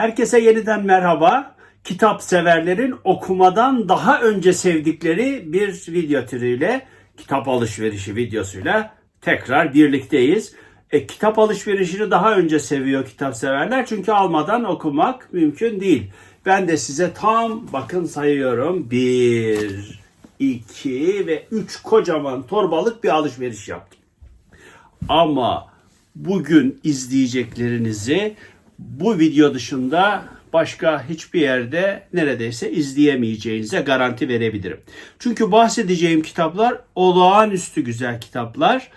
Herkese yeniden merhaba. Kitap severlerin okumadan daha önce sevdikleri bir video türüyle kitap alışverişi videosuyla tekrar birlikteyiz. E, kitap alışverişini daha önce seviyor kitap severler çünkü almadan okumak mümkün değil. Ben de size tam bakın sayıyorum. Bir, iki ve üç kocaman torbalık bir alışveriş yaptım. Ama bugün izleyeceklerinizi bu video dışında başka hiçbir yerde neredeyse izleyemeyeceğinize garanti verebilirim. Çünkü bahsedeceğim kitaplar olağanüstü güzel kitaplar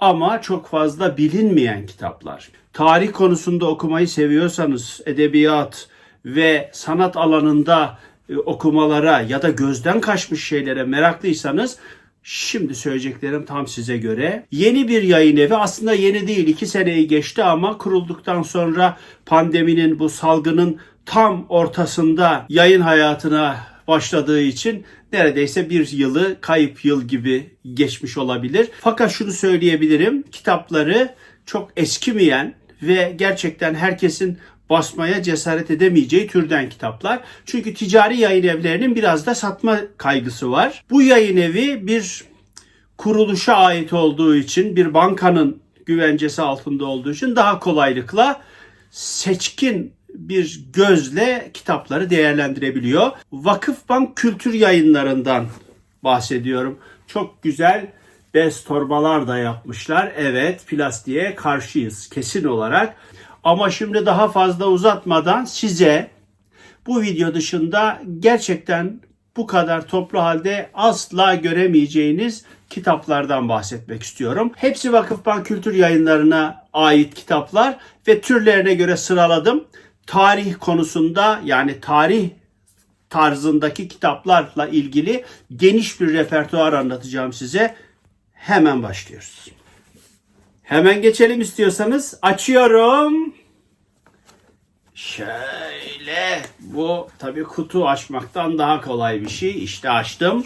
ama çok fazla bilinmeyen kitaplar. Tarih konusunda okumayı seviyorsanız, edebiyat ve sanat alanında e, okumalara ya da gözden kaçmış şeylere meraklıysanız Şimdi söyleyeceklerim tam size göre. Yeni bir yayın evi aslında yeni değil. iki seneyi geçti ama kurulduktan sonra pandeminin bu salgının tam ortasında yayın hayatına başladığı için neredeyse bir yılı kayıp yıl gibi geçmiş olabilir. Fakat şunu söyleyebilirim. Kitapları çok eskimeyen ve gerçekten herkesin basmaya cesaret edemeyeceği türden kitaplar. Çünkü ticari yayın evlerinin biraz da satma kaygısı var. Bu yayın evi bir kuruluşa ait olduğu için, bir bankanın güvencesi altında olduğu için daha kolaylıkla seçkin bir gözle kitapları değerlendirebiliyor. Vakıfbank Kültür Yayınlarından bahsediyorum. Çok güzel bez torbalar da yapmışlar. Evet, plastiğe karşıyız kesin olarak. Ama şimdi daha fazla uzatmadan size bu video dışında gerçekten bu kadar toplu halde asla göremeyeceğiniz kitaplardan bahsetmek istiyorum. Hepsi Vakıfbank Kültür Yayınlarına ait kitaplar ve türlerine göre sıraladım. Tarih konusunda yani tarih tarzındaki kitaplarla ilgili geniş bir repertuar anlatacağım size. Hemen başlıyoruz. Hemen geçelim istiyorsanız. Açıyorum. Şöyle. Bu tabii kutu açmaktan daha kolay bir şey. İşte açtım.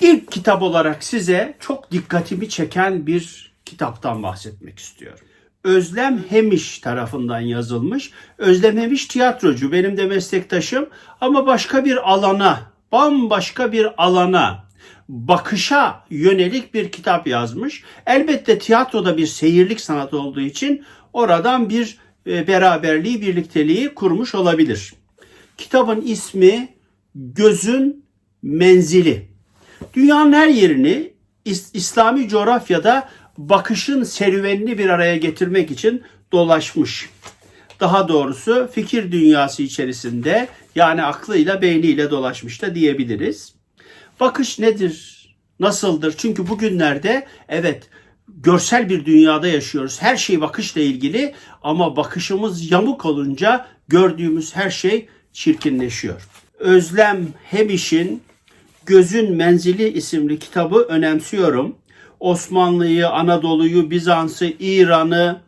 İlk kitap olarak size çok dikkatimi çeken bir kitaptan bahsetmek istiyorum. Özlem Hemiş tarafından yazılmış. Özlem Hemiş tiyatrocu, benim de meslektaşım ama başka bir alana, bambaşka bir alana, bakışa yönelik bir kitap yazmış. Elbette tiyatroda bir seyirlik sanat olduğu için oradan bir e, beraberliği, birlikteliği kurmuş olabilir. Kitabın ismi Gözün Menzili. Dünyanın her yerini İs- İslami coğrafyada bakışın serüvenini bir araya getirmek için dolaşmış. Daha doğrusu fikir dünyası içerisinde yani aklıyla beyniyle dolaşmış da diyebiliriz. Bakış nedir? Nasıldır? Çünkü bugünlerde evet görsel bir dünyada yaşıyoruz. Her şey bakışla ilgili ama bakışımız yamuk olunca gördüğümüz her şey çirkinleşiyor. Özlem Hemiş'in Gözün Menzili isimli kitabı önemsiyorum. Osmanlı'yı, Anadolu'yu, Bizans'ı, İran'ı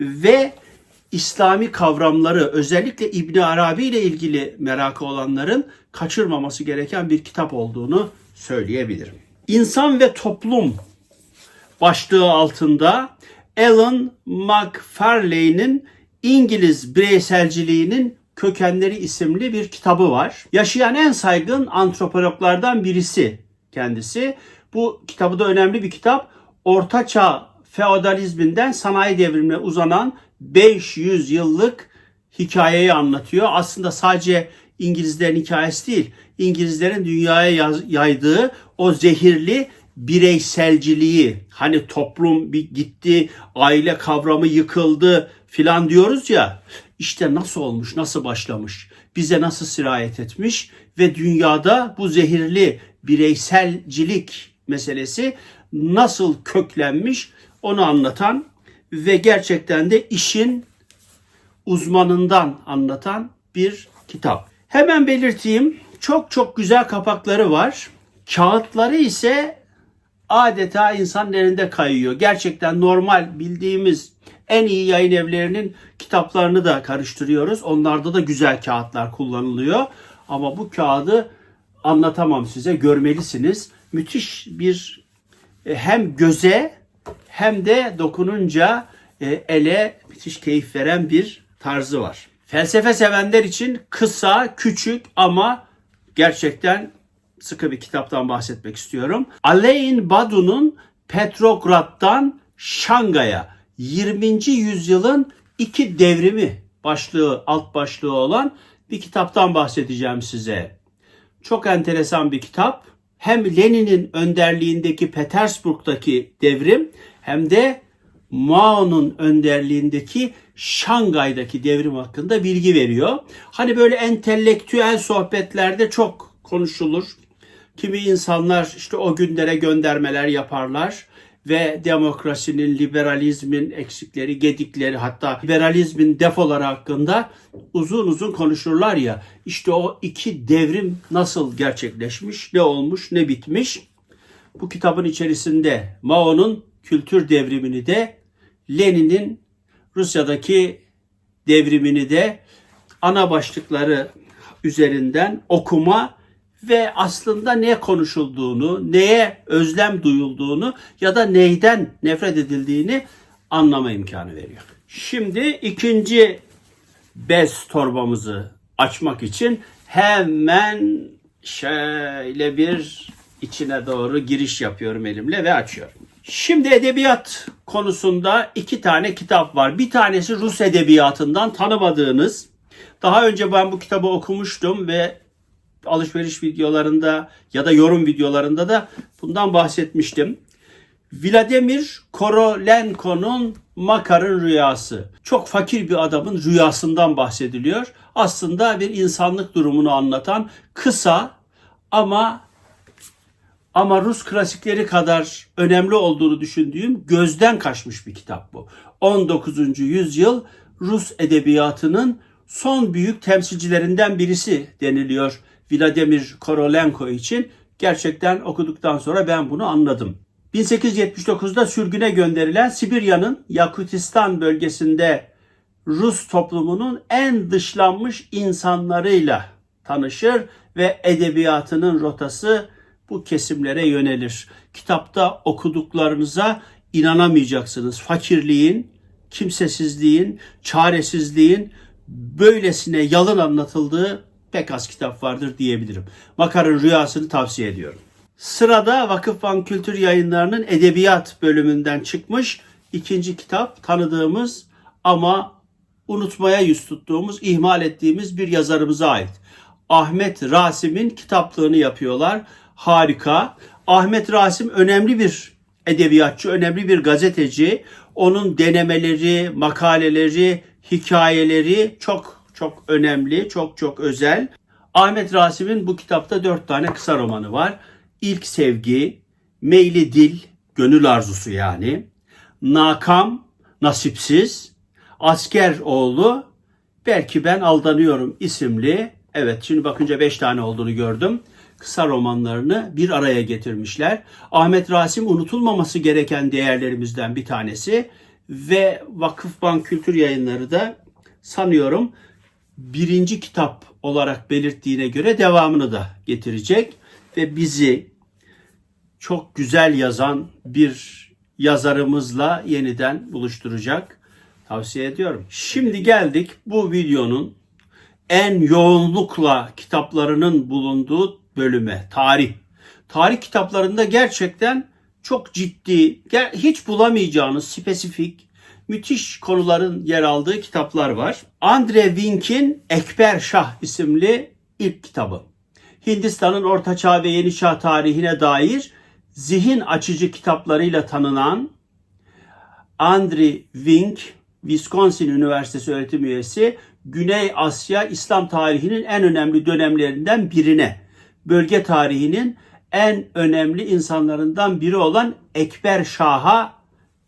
ve İslami kavramları özellikle İbn Arabi ile ilgili merakı olanların kaçırmaması gereken bir kitap olduğunu söyleyebilirim. İnsan ve Toplum başlığı altında Alan McFarlane'in İngiliz bireyselciliğinin kökenleri isimli bir kitabı var. Yaşayan en saygın antropologlardan birisi kendisi. Bu kitabı da önemli bir kitap. Ortaçağ feodalizminden sanayi devrimine uzanan 500 yıllık hikayeyi anlatıyor. Aslında sadece İngilizlerin hikayesi değil, İngilizlerin dünyaya yaydığı o zehirli bireyselciliği, hani toplum bir gitti, aile kavramı yıkıldı filan diyoruz ya. İşte nasıl olmuş, nasıl başlamış, bize nasıl sirayet etmiş ve dünyada bu zehirli bireyselcilik meselesi nasıl köklenmiş onu anlatan ve gerçekten de işin uzmanından anlatan bir kitap. Hemen belirteyim çok çok güzel kapakları var. Kağıtları ise adeta insanın elinde kayıyor. Gerçekten normal bildiğimiz en iyi yayın evlerinin kitaplarını da karıştırıyoruz. Onlarda da güzel kağıtlar kullanılıyor. Ama bu kağıdı anlatamam size. Görmelisiniz. Müthiş bir e, hem göze hem de dokununca e, ele müthiş keyif veren bir tarzı var. Felsefe sevenler için kısa, küçük ama gerçekten sıkı bir kitaptan bahsetmek istiyorum. Alain Badu'nun Petrograd'dan Şangay'a 20. yüzyılın iki devrimi başlığı, alt başlığı olan bir kitaptan bahsedeceğim size. Çok enteresan bir kitap. Hem Lenin'in önderliğindeki Petersburg'daki devrim hem de Mao'nun önderliğindeki Şangay'daki devrim hakkında bilgi veriyor. Hani böyle entelektüel sohbetlerde çok konuşulur. Kimi insanlar işte o günlere göndermeler yaparlar ve demokrasinin, liberalizmin eksikleri, gedikleri hatta liberalizmin defoları hakkında uzun uzun konuşurlar ya. İşte o iki devrim nasıl gerçekleşmiş, ne olmuş, ne bitmiş. Bu kitabın içerisinde Mao'nun kültür devrimini de Lenin'in Rusya'daki devrimini de ana başlıkları üzerinden okuma ve aslında ne konuşulduğunu, neye özlem duyulduğunu ya da neyden nefret edildiğini anlama imkanı veriyor. Şimdi ikinci bez torbamızı açmak için hemen şöyle bir içine doğru giriş yapıyorum elimle ve açıyorum. Şimdi edebiyat konusunda iki tane kitap var. Bir tanesi Rus edebiyatından tanımadığınız. Daha önce ben bu kitabı okumuştum ve alışveriş videolarında ya da yorum videolarında da bundan bahsetmiştim. Vladimir Korolenko'nun Makar'ın rüyası. Çok fakir bir adamın rüyasından bahsediliyor. Aslında bir insanlık durumunu anlatan kısa ama ama Rus klasikleri kadar önemli olduğunu düşündüğüm gözden kaçmış bir kitap bu. 19. yüzyıl Rus edebiyatının son büyük temsilcilerinden birisi deniliyor Vladimir Korolenko için. Gerçekten okuduktan sonra ben bunu anladım. 1879'da sürgüne gönderilen Sibirya'nın Yakutistan bölgesinde Rus toplumunun en dışlanmış insanlarıyla tanışır ve edebiyatının rotası bu kesimlere yönelir. Kitapta okuduklarınıza inanamayacaksınız. Fakirliğin, kimsesizliğin, çaresizliğin böylesine yalın anlatıldığı pek az kitap vardır diyebilirim. Makar'ın rüyasını tavsiye ediyorum. Sırada Vakıfbank Kültür Yayınları'nın edebiyat bölümünden çıkmış ikinci kitap tanıdığımız ama unutmaya yüz tuttuğumuz, ihmal ettiğimiz bir yazarımıza ait. Ahmet Rasim'in kitaplığını yapıyorlar. Harika. Ahmet Rasim önemli bir edebiyatçı, önemli bir gazeteci. Onun denemeleri, makaleleri, hikayeleri çok çok önemli, çok çok özel. Ahmet Rasim'in bu kitapta dört tane kısa romanı var. İlk Sevgi, Meyli Dil, Gönül Arzusu yani. Nakam, Nasipsiz, Asker Oğlu, Belki Ben Aldanıyorum isimli, evet şimdi bakınca beş tane olduğunu gördüm. Kısa romanlarını bir araya getirmişler. Ahmet Rasim unutulmaması gereken değerlerimizden bir tanesi ve Vakıfbank Kültür Yayınları da sanıyorum birinci kitap olarak belirttiğine göre devamını da getirecek ve bizi çok güzel yazan bir yazarımızla yeniden buluşturacak. Tavsiye ediyorum. Şimdi geldik bu videonun en yoğunlukla kitaplarının bulunduğu bölüme, tarih. Tarih kitaplarında gerçekten çok ciddi, hiç bulamayacağınız spesifik, müthiş konuların yer aldığı kitaplar var. Andre Wink'in Ekber Şah isimli ilk kitabı. Hindistan'ın Orta Çağ ve Yeni Çağ tarihine dair zihin açıcı kitaplarıyla tanınan Andre Wink, Wisconsin Üniversitesi öğretim üyesi, Güney Asya İslam tarihinin en önemli dönemlerinden birine, bölge tarihinin en önemli insanlarından biri olan Ekber Şah'a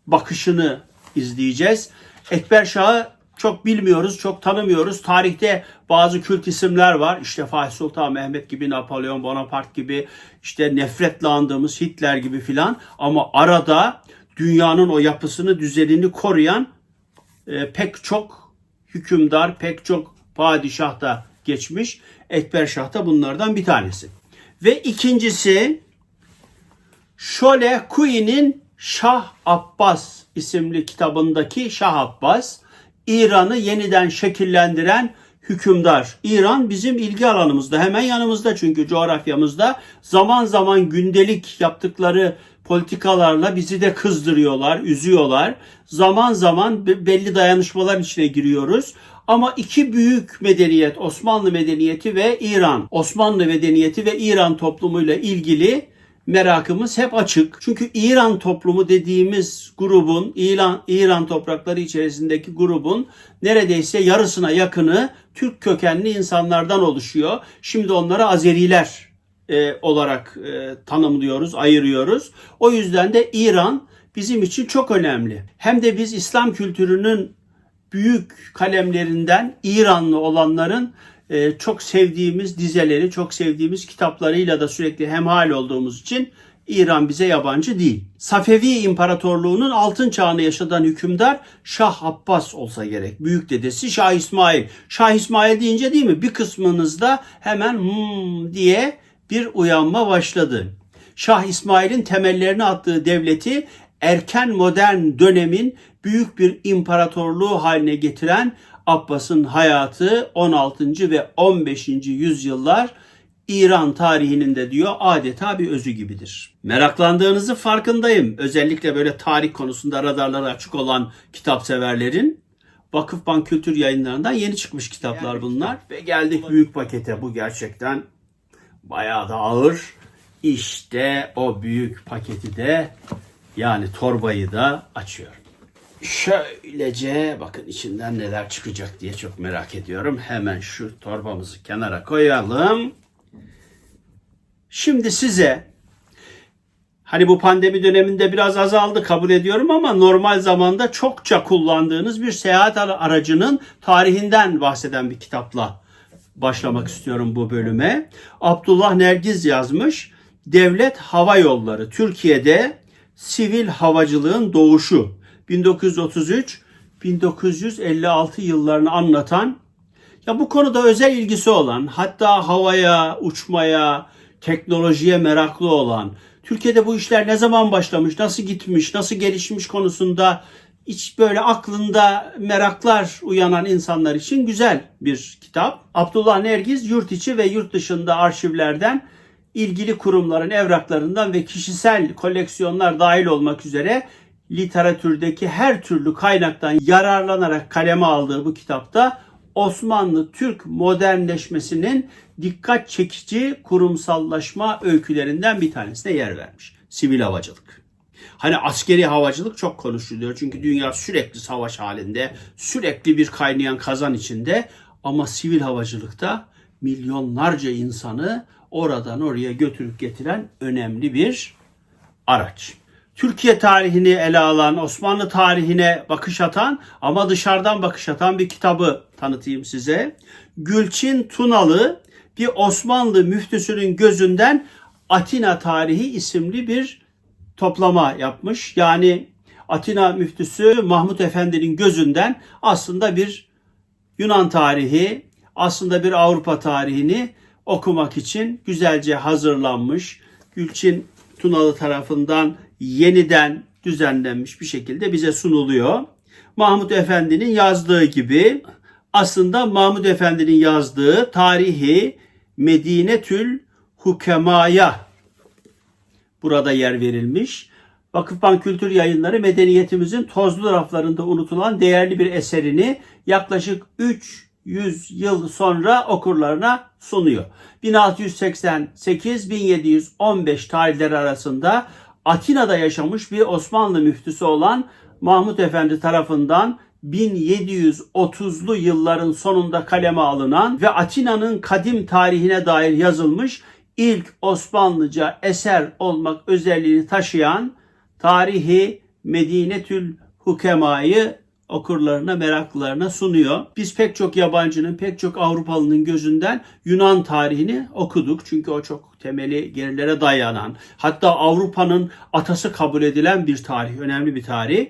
bakışını izleyeceğiz. Ekber Şah'ı çok bilmiyoruz, çok tanımıyoruz. Tarihte bazı kült isimler var. İşte Fatih Sultan Mehmet gibi, Napolyon Bonaparte gibi, işte nefretle andığımız Hitler gibi filan. Ama arada dünyanın o yapısını, düzenini koruyan e, pek çok hükümdar, pek çok padişah da geçmiş. Ekber Şah da bunlardan bir tanesi. Ve ikincisi Şole Kui'nin Şah Abbas isimli kitabındaki Şah Abbas İran'ı yeniden şekillendiren hükümdar. İran bizim ilgi alanımızda, hemen yanımızda çünkü coğrafyamızda zaman zaman gündelik yaptıkları politikalarla bizi de kızdırıyorlar, üzüyorlar. Zaman zaman be- belli dayanışmalar içine giriyoruz. Ama iki büyük medeniyet, Osmanlı medeniyeti ve İran, Osmanlı medeniyeti ve İran toplumuyla ilgili merakımız hep açık. Çünkü İran toplumu dediğimiz grubun, İran, İran toprakları içerisindeki grubun neredeyse yarısına yakını Türk kökenli insanlardan oluşuyor. Şimdi onlara Azeriler e, olarak e, tanımlıyoruz, ayırıyoruz. O yüzden de İran bizim için çok önemli. Hem de biz İslam kültürünün büyük kalemlerinden İranlı olanların e, çok sevdiğimiz dizeleri, çok sevdiğimiz kitaplarıyla da sürekli hemhal olduğumuz için İran bize yabancı değil. Safevi İmparatorluğu'nun altın çağını yaşadan hükümdar Şah Abbas olsa gerek. Büyük dedesi Şah İsmail. Şah İsmail deyince değil mi? Bir kısmınızda hemen hmm diye bir uyanma başladı. Şah İsmail'in temellerini attığı devleti erken modern dönemin büyük bir imparatorluğu haline getiren Abbas'ın hayatı 16. ve 15. yüzyıllar İran tarihinin de diyor adeta bir özü gibidir. Meraklandığınızı farkındayım. Özellikle böyle tarih konusunda radarları açık olan kitap severlerin Vakıfbank Kültür Yayınları'ndan yeni çıkmış kitaplar bunlar. Ve geldik büyük pakete. Bu gerçekten bayağı da ağır. İşte o büyük paketi de yani torbayı da açıyorum. Şöylece bakın içinden neler çıkacak diye çok merak ediyorum. Hemen şu torbamızı kenara koyalım. Şimdi size hani bu pandemi döneminde biraz azaldı kabul ediyorum ama normal zamanda çokça kullandığınız bir seyahat ara- aracının tarihinden bahseden bir kitapla başlamak istiyorum bu bölüme. Abdullah Nergiz yazmış. Devlet Hava Yolları Türkiye'de sivil havacılığın doğuşu 1933-1956 yıllarını anlatan ya bu konuda özel ilgisi olan hatta havaya, uçmaya, teknolojiye meraklı olan Türkiye'de bu işler ne zaman başlamış, nasıl gitmiş, nasıl gelişmiş konusunda hiç böyle aklında meraklar uyanan insanlar için güzel bir kitap. Abdullah Nergiz yurt içi ve yurt dışında arşivlerden ilgili kurumların evraklarından ve kişisel koleksiyonlar dahil olmak üzere literatürdeki her türlü kaynaktan yararlanarak kaleme aldığı bu kitapta Osmanlı Türk modernleşmesinin dikkat çekici kurumsallaşma öykülerinden bir tanesine yer vermiş. Sivil havacılık. Hani askeri havacılık çok konuşuluyor. Çünkü dünya sürekli savaş halinde, sürekli bir kaynayan kazan içinde. Ama sivil havacılıkta milyonlarca insanı oradan oraya götürüp getiren önemli bir araç. Türkiye tarihini ele alan, Osmanlı tarihine bakış atan ama dışarıdan bakış atan bir kitabı tanıtayım size. Gülçin Tunalı bir Osmanlı müftüsünün gözünden Atina tarihi isimli bir toplama yapmış. Yani Atina müftüsü Mahmut Efendi'nin gözünden aslında bir Yunan tarihi, aslında bir Avrupa tarihini okumak için güzelce hazırlanmış. Gülçin Tunalı tarafından yeniden düzenlenmiş bir şekilde bize sunuluyor. Mahmut Efendi'nin yazdığı gibi aslında Mahmut Efendi'nin yazdığı tarihi Medinetül Hukema'ya burada yer verilmiş. Vakıfbank Kültür Yayınları medeniyetimizin tozlu raflarında unutulan değerli bir eserini yaklaşık 300 yıl sonra okurlarına sunuyor. 1688-1715 tarihleri arasında Atina'da yaşamış bir Osmanlı müftüsü olan Mahmut Efendi tarafından 1730'lu yılların sonunda kaleme alınan ve Atina'nın kadim tarihine dair yazılmış ilk Osmanlıca eser olmak özelliğini taşıyan Tarihi Medinetül Hukema'yı okurlarına, meraklılarına sunuyor. Biz pek çok yabancının, pek çok Avrupalının gözünden Yunan tarihini okuduk. Çünkü o çok temeli gerilere dayanan, hatta Avrupa'nın atası kabul edilen bir tarih, önemli bir tarih.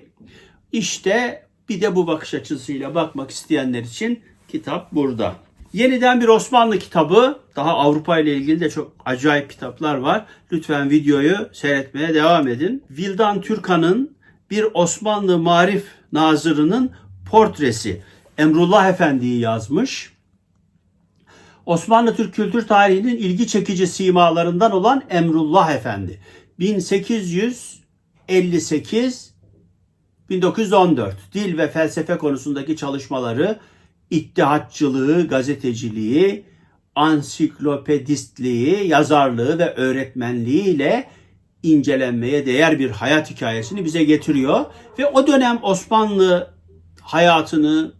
İşte bir de bu bakış açısıyla bakmak isteyenler için kitap burada. Yeniden bir Osmanlı kitabı. Daha Avrupa ile ilgili de çok acayip kitaplar var. Lütfen videoyu seyretmeye devam edin. Vildan Türkan'ın bir Osmanlı Marif Nazırı'nın portresi Emrullah Efendi'yi yazmış. Osmanlı Türk kültür tarihinin ilgi çekici simalarından olan Emrullah Efendi. 1858 1914 dil ve felsefe konusundaki çalışmaları, ittihatçılığı, gazeteciliği, ansiklopedistliği, yazarlığı ve öğretmenliği ile incelenmeye değer bir hayat hikayesini bize getiriyor. Ve o dönem Osmanlı hayatını,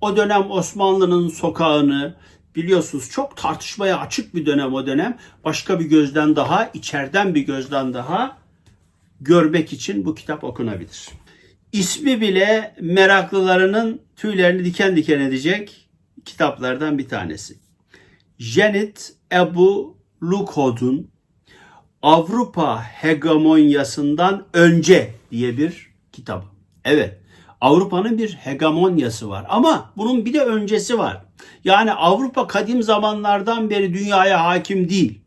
o dönem Osmanlı'nın sokağını biliyorsunuz çok tartışmaya açık bir dönem o dönem. Başka bir gözden daha, içeriden bir gözden daha görmek için bu kitap okunabilir. İsmi bile meraklılarının tüylerini diken diken edecek kitaplardan bir tanesi. Janet Ebu Lukhod'un Avrupa hegemonyasından önce diye bir kitabı. Evet, Avrupa'nın bir hegemonyası var ama bunun bir de öncesi var. Yani Avrupa kadim zamanlardan beri dünyaya hakim değil.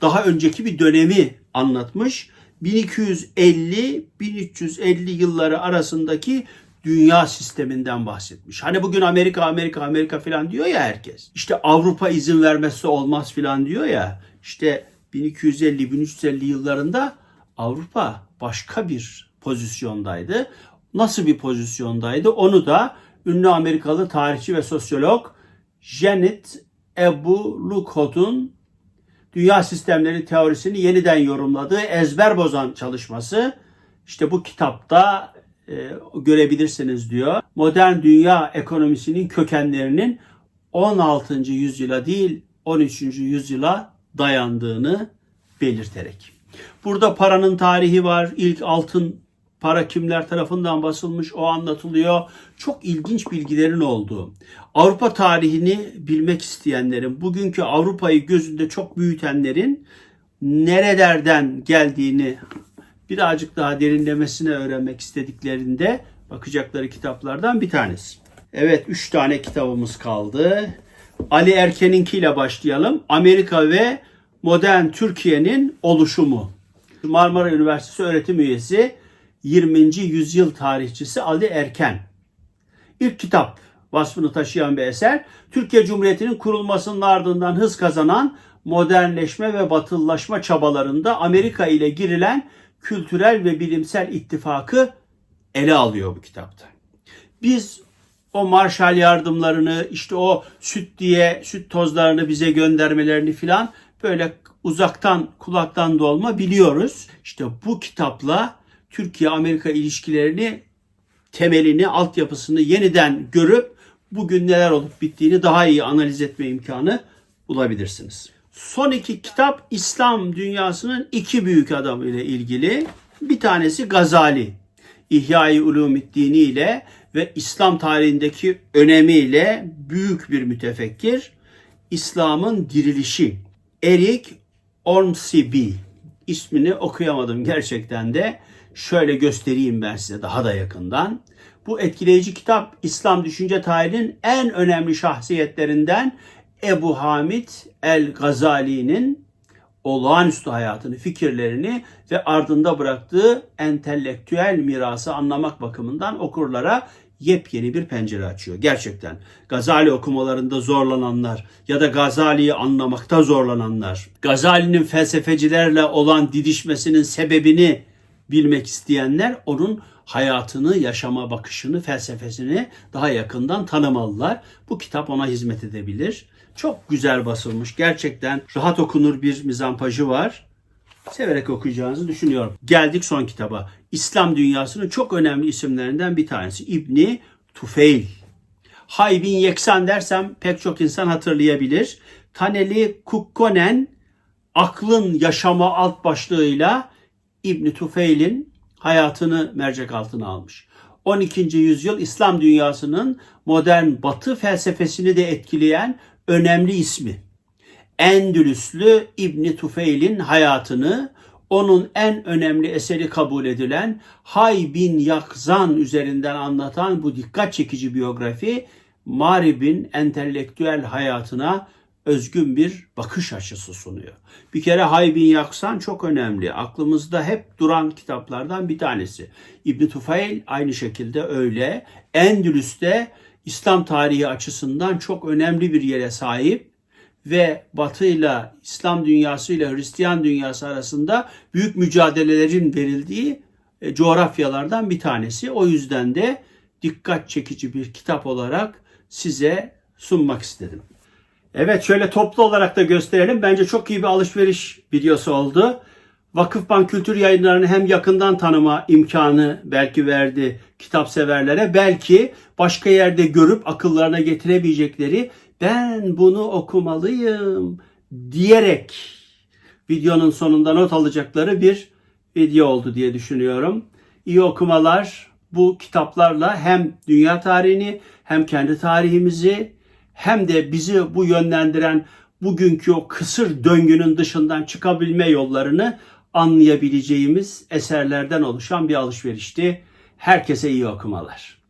Daha önceki bir dönemi anlatmış. 1250-1350 yılları arasındaki dünya sisteminden bahsetmiş. Hani bugün Amerika Amerika Amerika falan diyor ya herkes. İşte Avrupa izin vermezse olmaz falan diyor ya. İşte 1250-1350 yıllarında Avrupa başka bir pozisyondaydı. Nasıl bir pozisyondaydı? Onu da ünlü Amerikalı tarihçi ve sosyolog Janet Ebu Lukot'un dünya sistemleri teorisini yeniden yorumladığı ezber bozan çalışması işte bu kitapta e, görebilirsiniz diyor. Modern dünya ekonomisinin kökenlerinin 16. yüzyıla değil 13. yüzyıla dayandığını belirterek. Burada paranın tarihi var. İlk altın para kimler tarafından basılmış o anlatılıyor. Çok ilginç bilgilerin olduğu. Avrupa tarihini bilmek isteyenlerin, bugünkü Avrupa'yı gözünde çok büyütenlerin nerelerden geldiğini birazcık daha derinlemesine öğrenmek istediklerinde bakacakları kitaplardan bir tanesi. Evet, üç tane kitabımız kaldı. Ali Erken'inkiyle başlayalım. Amerika ve Modern Türkiye'nin oluşumu. Marmara Üniversitesi öğretim üyesi 20. yüzyıl tarihçisi Ali Erken. İlk kitap vasfını taşıyan bir eser. Türkiye Cumhuriyeti'nin kurulmasının ardından hız kazanan modernleşme ve batıllaşma çabalarında Amerika ile girilen kültürel ve bilimsel ittifakı ele alıyor bu kitapta. Biz o Marshall yardımlarını, işte o süt diye süt tozlarını bize göndermelerini filan böyle uzaktan kulaktan dolma biliyoruz. İşte bu kitapla Türkiye-Amerika ilişkilerini temelini, altyapısını yeniden görüp bugün neler olup bittiğini daha iyi analiz etme imkanı bulabilirsiniz. Son iki kitap İslam dünyasının iki büyük adamı ile ilgili. Bir tanesi Gazali. İhya-i Ulumiddini ile ve İslam tarihindeki önemiyle büyük bir mütefekkir. İslam'ın dirilişi. Erik Ormsby ismini okuyamadım gerçekten de. Şöyle göstereyim ben size daha da yakından. Bu etkileyici kitap İslam düşünce tarihinin en önemli şahsiyetlerinden Ebu Hamid el-Gazali'nin olağanüstü hayatını, fikirlerini ve ardında bıraktığı entelektüel mirası anlamak bakımından okurlara yepyeni bir pencere açıyor. Gerçekten Gazali okumalarında zorlananlar ya da Gazali'yi anlamakta zorlananlar, Gazali'nin felsefecilerle olan didişmesinin sebebini bilmek isteyenler onun hayatını, yaşama bakışını, felsefesini daha yakından tanımalılar. Bu kitap ona hizmet edebilir. Çok güzel basılmış. Gerçekten rahat okunur bir mizampajı var. Severek okuyacağınızı düşünüyorum. Geldik son kitaba. İslam dünyasının çok önemli isimlerinden bir tanesi. İbni Tufeil. Haybin Yeksan dersem pek çok insan hatırlayabilir. Taneli Kukkonen aklın yaşama alt başlığıyla İbni Tufeil'in hayatını mercek altına almış. 12. yüzyıl İslam dünyasının modern batı felsefesini de etkileyen önemli ismi. Endülüslü İbni Tufeil'in hayatını onun en önemli eseri kabul edilen Hay bin Yakzan üzerinden anlatan bu dikkat çekici biyografi Marib'in entelektüel hayatına özgün bir bakış açısı sunuyor. Bir kere Haybin Yaksan çok önemli. Aklımızda hep duran kitaplardan bir tanesi. İbn Tufayl aynı şekilde öyle. Endülüs'te İslam tarihi açısından çok önemli bir yere sahip ve Batı ile İslam dünyası ile Hristiyan dünyası arasında büyük mücadelelerin verildiği e, coğrafyalardan bir tanesi. O yüzden de dikkat çekici bir kitap olarak size sunmak istedim. Evet şöyle toplu olarak da gösterelim. Bence çok iyi bir alışveriş videosu oldu. Vakıfbank Kültür Yayınları'nı hem yakından tanıma imkanı belki verdi kitap severlere. Belki başka yerde görüp akıllarına getirebilecekleri ben bunu okumalıyım diyerek videonun sonunda not alacakları bir video oldu diye düşünüyorum. İyi okumalar. Bu kitaplarla hem dünya tarihini hem kendi tarihimizi hem de bizi bu yönlendiren bugünkü o kısır döngünün dışından çıkabilme yollarını anlayabileceğimiz eserlerden oluşan bir alışverişti. Herkese iyi okumalar.